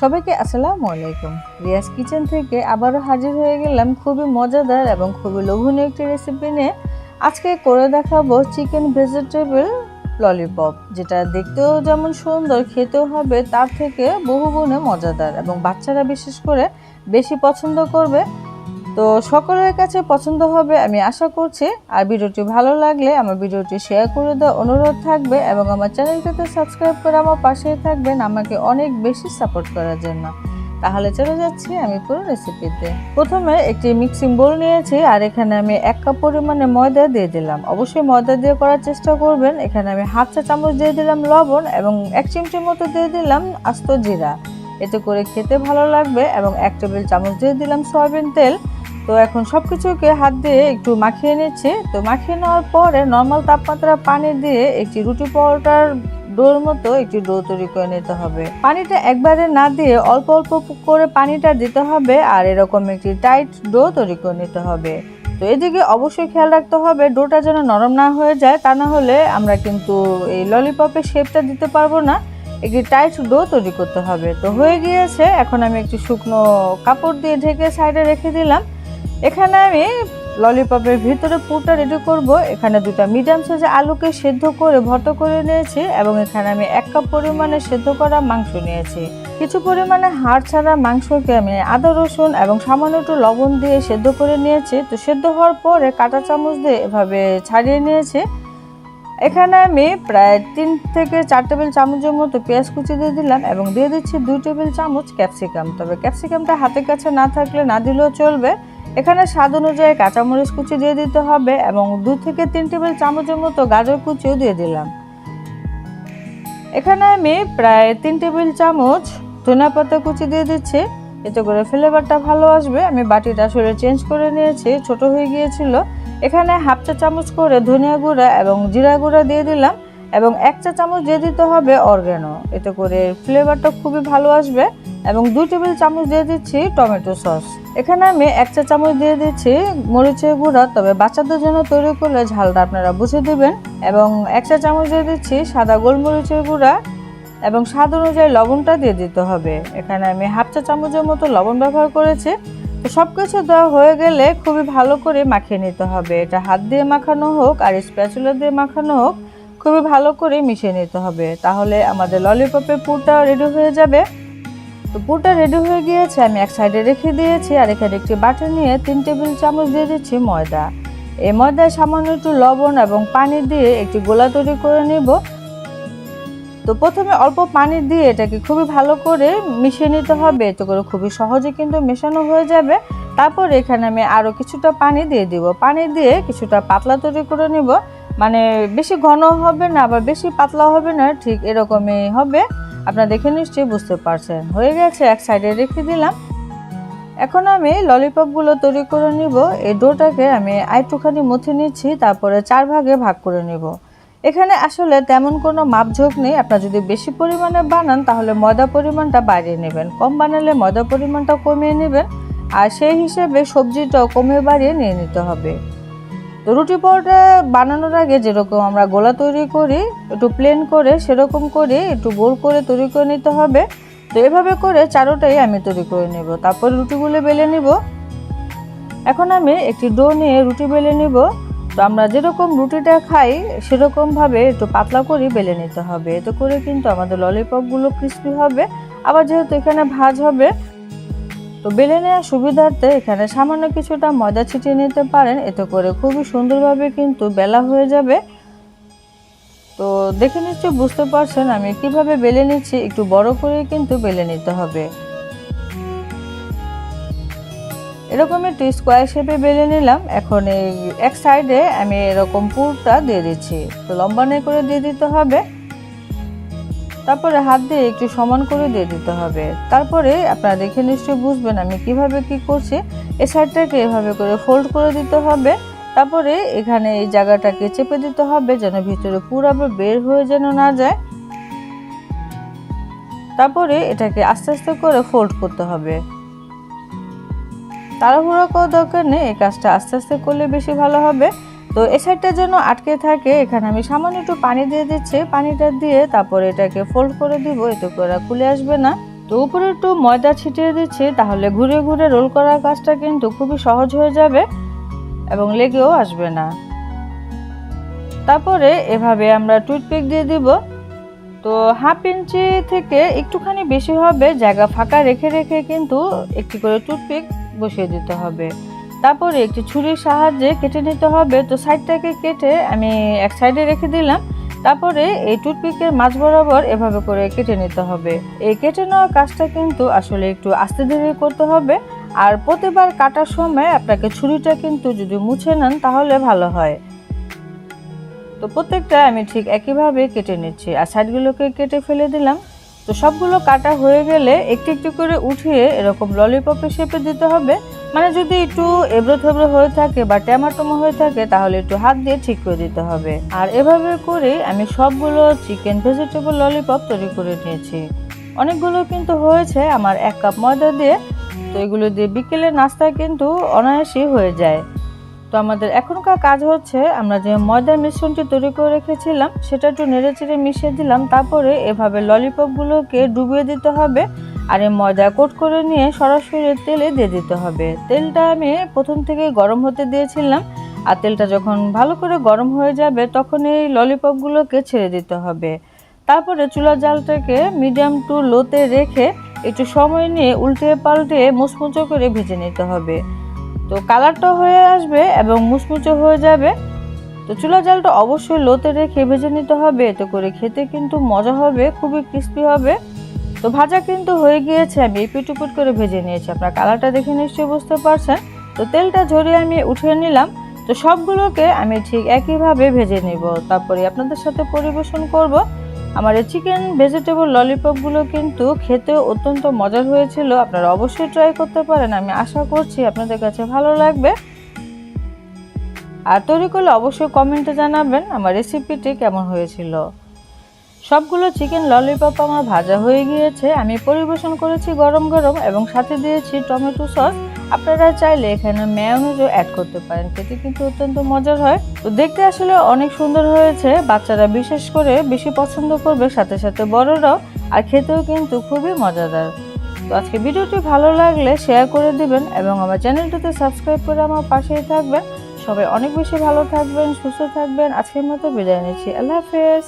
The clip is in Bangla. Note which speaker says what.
Speaker 1: সবাইকে আসসালামু আলাইকুম। রিয়াজ কিচেন থেকে আবারও হাজির হয়ে গেলাম খুবই মজাদার এবং খুবই লোভনীয় একটি রেসিপি নিয়ে। আজকে করে দেখাবো চিকেন ভেজিটেবল ললিপপ যেটা দেখতেও যেমন সুন্দর, খেতেও হবে, তার থেকে বহু গুণে মজাদার এবং বাচ্চারা বিশেষ করে বেশি পছন্দ করবে। তো সকলের কাছে পছন্দ হবে, আমি আশা করছি। আর ভিডিওটি ভালো লাগলে আমার ভিডিওটি শেয়ার করে দেওয়া অনুরোধ থাকবে এবং আমার চ্যানেলটিতে সাবস্ক্রাইব করে আমার পাশেই থাকবেন আমাকে অনেক বেশি সাপোর্ট করার জন্য। তাহলে চলে যাচ্ছি আমি পুরো রেসিপিতে প্রথমে একটি মিক্সিং বোল নিয়েছি আর এখানে আমি এক কাপ পরিমাণে ময়দা দিয়ে দিলাম। অবশ্যই ময়দা দিয়ে করার চেষ্টা করবেন। এখানে আমি হাফ চা চামচ দিয়ে দিলাম লবণ এবং এক চিমটির মতো দিয়ে দিলাম আস্ত জিরা। এতে করে খেতে ভালো লাগবে এবং এক টেবিল চামচ দিয়ে দিলাম সয়াবিন তেল। তো এখন সব কিছুকে হাত দিয়ে একটু মাখিয়ে নিচ্ছি। তো মাখিয়ে নেওয়ার পরে নর্মাল তাপমাত্রা পানি দিয়ে একটি রুটি পরোটার ডোর মতো একটি ডো তৈরি করে নিতে হবে। পানিটা একবারে না দিয়ে অল্প অল্প করে পানিটা দিতে হবে আর এরকম একটি টাইট ডো তৈরি করে নিতে হবে। তো এদিকে অবশ্যই খেয়াল রাখতে হবে, ডোটা যেন নরম না হয়ে যায় তা না হলে আমরা কিন্তু এই ললিপপের শেপটা দিতে পারব না। একটি টাইট ডো তৈরি করতে হবে। তো হয়ে গিয়েছে, এখন আমি একটি শুকনো কাপড় দিয়ে ঢেকে সাইডে রেখে দিলাম। এখানে আমি ললিপপের ভিতরে পুরটা রেডি করব। এখানে দুটা মিডিয়াম সাইজে আলুকে সেদ্ধ করে, ভর্ত করে নিয়েছি এবং এখানে আমি এক কাপ পরিমাণে সেদ্ধ করা মাংস নিয়েছি। কিছু পরিমাণে হাড় ছাড়া মাংসকে আমি আদা, রসুন এবং সামান্য একটু লবণ দিয়ে সেদ্ধ করে নিয়েছি। তো সেদ্ধ হওয়ার পরে কাঁটা চামচ দিয়ে এভাবে ছাড়িয়ে নিয়েছি। এখানে আমি প্রায় তিন থেকে চার টেবিল চামচের মতো পেঁয়াজ কুচি দিয়ে দিলাম এবং দিয়ে দিচ্ছি দুই টেবিল চামচ ক্যাপসিকাম। তবে ক্যাপসিকামটা হাতের কাছে না থাকলে না দিলেও চলবে। এখানে স্বাদ অনুযায়ী কাঁচামরিচ কুচি দিয়ে দিতে হবে এবং দু থেকে তিন টেবিল চামচের মতো গাজর কুচিও দিয়ে দিলাম। এখানে আমি প্রায় তিন টেবিল চামচ ধনিয়া পাতা কুচি দিয়ে দিচ্ছি। এতে করে ফ্লেভারটা ভালো আসবে। আমি বাটিটা আসলে চেঞ্জ করে নিয়েছি, ছোট হয়ে গিয়েছিল। এখানে হাফ চা চামচ করে ধনিয়া গুঁড়া এবং জিরা গুঁড়া দিয়ে দিলাম এবং এক চা চামচ দিয়ে দিতে হবে অর্গ্যানো। এতে করে ফ্লেভারটা খুবই ভালো আসবে। এবং দুই টেবিল চামচ দিয়ে দিচ্ছি টমেটো সস। এখানে আমি এক চা চামচ দিয়ে দিচ্ছি মরিচের গুঁড়া, তবে বাচ্চাদের জন্য তৈরি করলে ঝালটা আপনারা বুঝে দেবেন। এবং এক চা চামচ দিয়ে দিচ্ছি সাদা গোলমরিচের গুঁড়া এবং স্বাদ অনুযায়ী লবণটা দিয়ে দিতে হবে। এখানে আমি হাফ চা চামচের মতো লবণ ব্যবহার করেছি। তো সব কিছু দেওয়া হয়ে গেলে খুবই ভালো করে মাখিয়ে নিতে হবে। এটা হাত দিয়ে মাখানো হোক আর স্প্যাচুলা দিয়ে মাখানো হোক, খুবই ভালো করে মিশিয়ে নিতে হবে। তাহলে আমাদের ললিপপের পুরটা রেডি হয়ে যাবে। তো পুরটা রেডি হয়ে গিয়েছে, আমি এক সাইডে রেখে দিয়েছি, আর এখানে একটি বাটি নিয়ে তিন টেবিল চামচ দিয়ে দিচ্ছি ময়দা। এই ময়দায় সামান্য একটু লবণ এবং পানি দিয়ে একটি গোলা তৈরি করে নিব। তো প্রথমে অল্প পানি দিয়ে এটাকে খুবই ভালো করে মিশিয়ে নিতে হবে, এতে করে খুবই সহজে কিন্তু মেশানো হয়ে যাবে। তারপর এখানে আমি আরও কিছুটা পানি দিয়ে দিব। পানি দিয়ে কিছুটা পাতলা তৈরি করে নিব। মানে বেশি ঘন হবে না আবার বেশি পাতলা হবে না, ঠিক এরকমই হবে। আপনারা দেখে নিশ্চয়ই বুঝতে পারছেন। হয়ে গেছে, এক সাইডে রেখে দিলাম। এখন আমি ললিপপগুলো তৈরি করে নিব। এই ডোটাকে আমি আইটুখানি মুথে নিচ্ছি, তারপরে চার ভাগে ভাগ করে নিব। এখানে আসলে তেমন কোনো মাপঝোঁক নেই। আপনার যদি বেশি পরিমাণে বানান, তাহলে ময়দা পরিমাণটা বাড়িয়ে নেবেন। কম বানালে ময়দা পরিমাণটা কমিয়ে নেবেন। আর সেই হিসেবে সবজিটাও কমে বাড়িয়ে নিয়ে নিতে হবে। তো রুটি পরোটা বানানোর আগে যেরকম আমরা গোলা তৈরি করি, একটু প্লেন করে সেরকম করে একটু গোল করে তৈরি করে নিতে হবে। তো এভাবে করে চারোটাই আমি তৈরি করে নেব। তারপর রুটিগুলো বেলে নিব। এখন আমি একটি ডো নিয়ে রুটি বেলে নিব। তো আমরা যেরকম রুটিটা খাই সেরকমভাবে একটু পাতলা করে বেলে নিতে হবে। এতে করে কিন্তু আমাদের ললিপপগুলো ক্রিস্পি হবে। আবার যেহেতু এখানে ভাজ হবে তো বেলে নেওয়ার সুবিধার্থে এখানে সামান্য কিছুটা ময়দা ছিটিয়ে নিতে পারেন। এতে করে খুবই সুন্দরভাবে কিন্তু বেলা হয়ে যাবে। তো দেখে নিশ্চয়ই বুঝতে পারছেন আমি কীভাবে বেলে নিচ্ছি। একটু বড় করে কিন্তু বেলে নিতে হবে। এরকম একটু স্কোয়ার শেপে বেলে নিলাম। এখন এই এক সাইডে আমি এরকম পুরটা দিয়ে দিচ্ছি। তো লম্বা করে দিয়ে দিতে হবে। তারপরে হাত দিয়ে একটু সমান করে দিয়ে দিতে হবে। তারপরে আপনারা দেখে নিশ্চয়ই বুঝবেন আমি কীভাবে কি করছি। এই সাইডটাকে এভাবে করে ফোল্ড করে দিতে হবে। তারপরে এখানে এই জায়গাটাকে চেপে দিতে হবে যেন ভিতরে পুরো বের হয়ে যেন না যায়। তারপরে এটাকে আস্তে আস্তে করে ফোল্ড করতে হবে। তাড়াহুড়ো করার দরকার নেই, এই কাজটা আস্তে আস্তে করলে বেশি ভালো হবে। তো এই সাইডটা যেন আটকে থাকে, এখানে আমি সামান্য একটু পানি দিয়ে দিচ্ছি। পানিটা দিয়ে তারপরে এটাকে ফোল্ড করে দিব এতে করে খুলে আসবে না। তো উপরে একটু ময়দা ছিটিয়ে দিচ্ছি, তাহলে ঘুরে ঘুরে রোল করার কাজটা কিন্তু খুবই সহজ হয়ে যাবে এবং লেগেও আসবে না। তারপরে এভাবে আমরা টুথপিক দিয়ে দিব। তো হাফ ইঞ্চি থেকে একটুখানি বেশি হবে, জায়গা ফাঁকা রেখে রেখে কিন্তু একটি করে টুথপিক বসিয়ে দিতে হবে। তারপরে একটি ছুরির সাহায্যে কেটে নিতে হবে। তো সাইডটাকে কেটে আমি এক সাইডে রেখে দিলাম। তারপরে এই টুথপিকের মাঝ বরাবর এভাবে করে কেটে নিতে হবে। এই কেটে নেওয়ার কাজটা কিন্তু আসলে একটু আস্তে ধীরে করতে হবে। আর প্রতিবার কাটার সময় আপনাকে ছুরিটা কিন্তু যদি মুছে নেন তাহলে ভালো হয়। তো প্রত্যেকটা আমি ঠিক একইভাবে কেটে নিচ্ছি। আর সাইডগুলোকে কেটে ফেলে দিলাম। তো সবগুলো কাটা হয়ে গেলে একটু একটু করে উঠিয়ে এরকম ললিপপের শেপে দিতে হবে। মানে যদি একটু এবড়ো থেবড়ো হয়ে থাকে বা ট্যামাটোমো হয়ে থাকে, তাহলে একটু হাত দিয়ে ঠিক করে দিতে হবে। আর এভাবে করে আমি সবগুলো চিকেন ভেজিটেবল ললিপপ তৈরি করে নিয়েছি। অনেকগুলো কিন্তু হয়েছে, আমার এক কাপ ময়দা দিয়ে। তো এগুলো দিয়ে বিকেলের নাস্তা কিন্তু অনায়াসই হয়ে যায়। তো আমাদের এখনকার কাজ হচ্ছে, আমরা যে ময়দার মিশ্রণটি তৈরি করে রেখেছিলাম, সেটা একটু নেড়ে চেড়ে মিশিয়ে দিলাম। তারপরে এভাবে ললিপপগুলোকে ডুবিয়ে দিতে হবে। আর এই ময়দা কোট করে নিয়ে সরাসরি তেলে দিয়ে দিতে হবে। তেলটা আমি প্রথম থেকে গরম হতে দিয়েছিলাম, আর তেলটা যখন ভালো করে গরম হয়ে যাবে তখন এই ললিপপগুলোকে ছেড়ে দিতে হবে। তারপরে চুলার জালটাকে মিডিয়াম টু লোতে রেখে একটু সময় নিয়ে উল্টে পাল্টে মুচমুচো করে ভেজে নিতে হবে। তো কালারটা হয়ে আসবে এবং মুচমুচো হয়ে যাবে। তো চুলা জালটা অবশ্যই লোতে রেখে ভেজে নিতে হবে, এতে করে খেতে কিন্তু মজা হবে, খুবই ক্রিস্পি হবে। তো ভাজা কিন্তু হয়ে গিয়েছে, আমি এপিট উপিট করে ভেজে নিয়েছি। আপনার কালারটা দেখে নিশ্চয়ই বুঝতে পারছেন। তো তেলটা ঝরিয়ে আমি উঠিয়ে নিলাম। তো সবগুলোকে আমি ঠিক একইভাবে ভেজে নিব। তারপরে আপনাদের সাথে পরিবেশন করব। আমার এই চিকেন ভেজিটেবল ললিপপগুলো কিন্তু খেতেও অত্যন্ত মজার হয়েছিল। আপনারা অবশ্যই ট্রাই করতে পারেন। আমি আশা করছি আপনাদের কাছে ভালো লাগবে। আর তৈরি করলে অবশ্যই কমেন্টে জানাবেন আমার রেসিপিটি কেমন হয়েছিল। সবগুলো চিকেন ললিপপ আমার ভাজা হয়ে গিয়েছে। আমি পরিবেশন করেছি গরম গরম এবং সাথে দিয়েছি টমেটো সস আপনারা চাইলে এখানে ম্যায়োনিজও অ্যাড করতে পারেন। খেতে কিন্তু অত্যন্ত মজার হয়। তো দেখতে আসলে অনেক সুন্দর হয়েছে। বাচ্চারা বিশেষ করে বেশি পছন্দ করবে, সাথে সাথে বড়রাও। আর খেতেও কিন্তু খুবই মজাদার। তো আজকে ভিডিওটি ভালো লাগলে শেয়ার করে দিবেন এবং আমার চ্যানেলটিতে সাবস্ক্রাইব করে আমার পাশেই থাকবেন। সবাই অনেক বেশি ভালো থাকবেন, সুস্থ থাকবেন। আজকের মতো বিদায় নিচ্ছি। আল্লাহ হাফেজ।